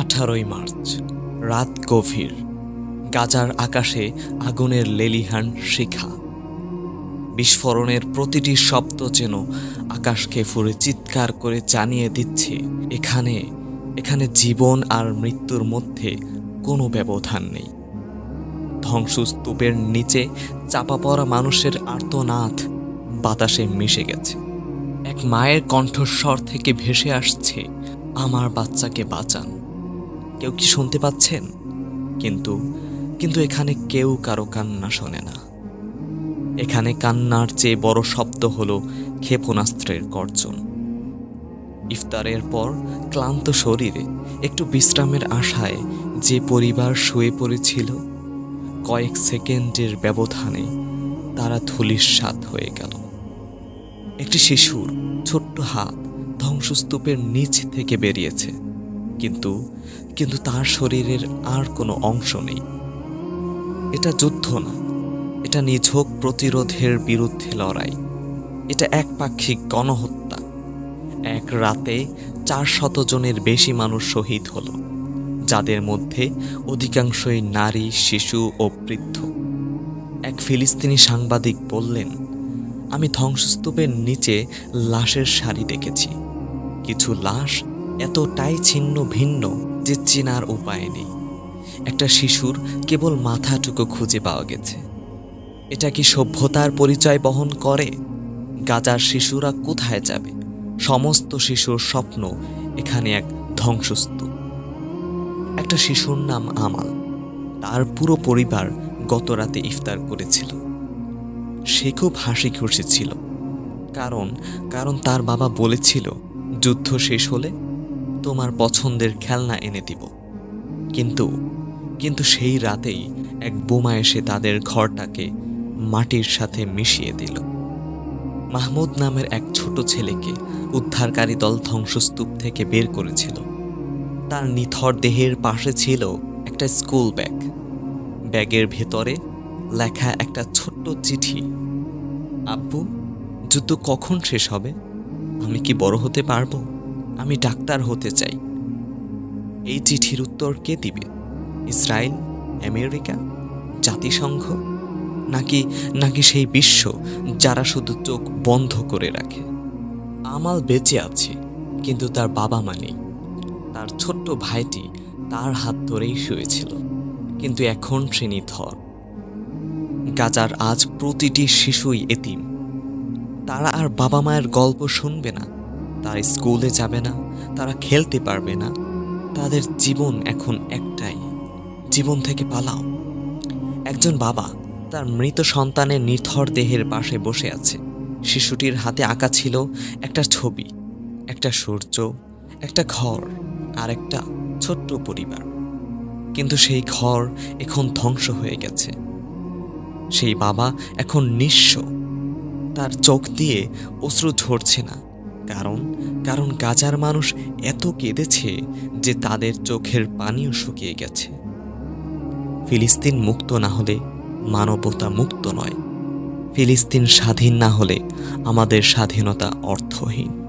আঠারোই মার্চ, রাত গভীর, গাজার আকাশে আগুনের লেলিহান শিখা। বিস্ফোরণের প্রতিটি শব্দ যেন আকাশকে ফুরে চিৎকার করে জানিয়ে দিচ্ছে, এখানে এখানে জীবন আর মৃত্যুর মধ্যে কোনো ব্যবধান নেই। ধ্বংসস্তূপের নিচে চাপা পড়া মানুষের আর্তনাদ বাতাসে মিশে গেছে। এক মায়ের কণ্ঠস্বর থেকে ভেসে আসছে, আমার বাচ্চাকে বাঁচান। কেউ কি শুনতে পাচ্ছেন? কিন্তু কিন্তু এখানে কেউ কারও কান্না শোনে না। এখানে কান্নার চেয়ে বড় শব্দ হলো ক্ষেপণাস্ত্রের গর্জন। ইফতারের পর ক্লান্ত শরীরে, একটু বিশ্রামের আশায় যে পরিবার শুয়ে পড়েছিল, কয়েক সেকেন্ডের ব্যবধানে তারা ধুলিস্বাদ হয়ে গেল। একটি শিশুর ছোট্ট হাত ধ্বংসস্তূপের নিচ থেকে বেরিয়েছে, কিন্তু কিন্তু তার শরীরের আর কোনো অংশ নেই। এটা যুদ্ধ না। এটা নিঝক প্রতিরোধের বিরুদ্ধে লড়াই। এটা একপাক্ষিক গণহত্যা। এক রাতে চার শত জনের বেশি মানুষ শহীদ হল, যাদের মধ্যে অধিকাংশই নারী, শিশু ও বৃদ্ধ। এক ফিলিস্তিনি সাংবাদিক বললেন, আমি ধ্বংসস্তূপের নিচে লাশের সারি দেখেছি। কিছু লাশ এতটাই ছিন্ন ভিন্ন যে চেনার উপায় নেই। একটা শিশুর কেবল মাথাটুকু খুঁজে পাওয়া গেছে। এটা কি সভ্যতার পরিচয় বহন করে? গাজার শিশুরা কোথায় যাবে? সমস্ত শিশুর স্বপ্ন এখানে এক ধ্বংসস্তূপ। একটা শিশুর নাম আমাল। তার পুরো পরিবার গত রাতে ইফতার করেছিল। সে খুব হাসি খুশি ছিল। কারণ কারণ তার বাবা বলেছিল, যুদ্ধ শেষ হলে তোমার পছন্দের খেলনা এনে দিব। কিন্তু কিন্তু সেই রাতেই এক বোমা এসে তাদের ঘরটাকে মাটির সাথে মিশিয়ে দিল। মাহমুদ নামের এক ছোট ছেলেকে উদ্ধারকারী দল ধ্বংসস্তূপ থেকে বের করেছিল। তার নিথর দেহের পাশে ছিল একটা স্কুল ব্যাগ। ব্যাগের ভেতরে লেখা একটা ছোট্ট চিঠি। আব্বু, যুদ্ধ কখন শেষ হবে? আমি কি বড় হতে পারব? আমি ডাক্তার হতে চাই। এই চিঠির উত্তর কে দিবে? ইসরায়েল, আমেরিকা, জাতিসংঘ? নাকি নাকি সেই বিশ্ব যারা শুধু চোখ বন্ধ করে রাখে? আমাল বেঁচে আছে, কিন্তু তার বাবা মা নেই। তার ছোট্ট ভাইটি তার হাত ধরেই শুয়েছিল, কিন্তু এখন সে নিথর। গাজার আজ প্রতিটি শিশুই এতিম। তারা আর বাবা মায়ের গল্প শুনবে না। তারা স্কুলে যাবে না, তারা খেলতে পারবে না। তাদের জীবন এখন একটাই, জীবন থেকে পালাও। একজন বাবা তার মৃত সন্তানের নিথর দেহের পাশে বসে আছে। শিশুটির হাতে আঁকা ছিল একটা ছবি, একটা সূর্য, একটা ঘর আর একটা ছোট্ট পরিবার। কিন্তু সেই ঘর এখন ধ্বংস হয়ে গেছে। সেই বাবা এখন নিঃস্ব। তার চোখ দিয়ে অশ্রু ঝরছে না। কারণ কারণ গাজার মানুষ এত কেঁদেছে যে তাদের চোখের পানিও শুকিয়ে গেছে। ফিলিস্তিন মুক্ত না হলে মানবতা মুক্ত নয়। ফিলিস্তিন স্বাধীন না হলে আমাদের স্বাধীনতা অর্থহীন।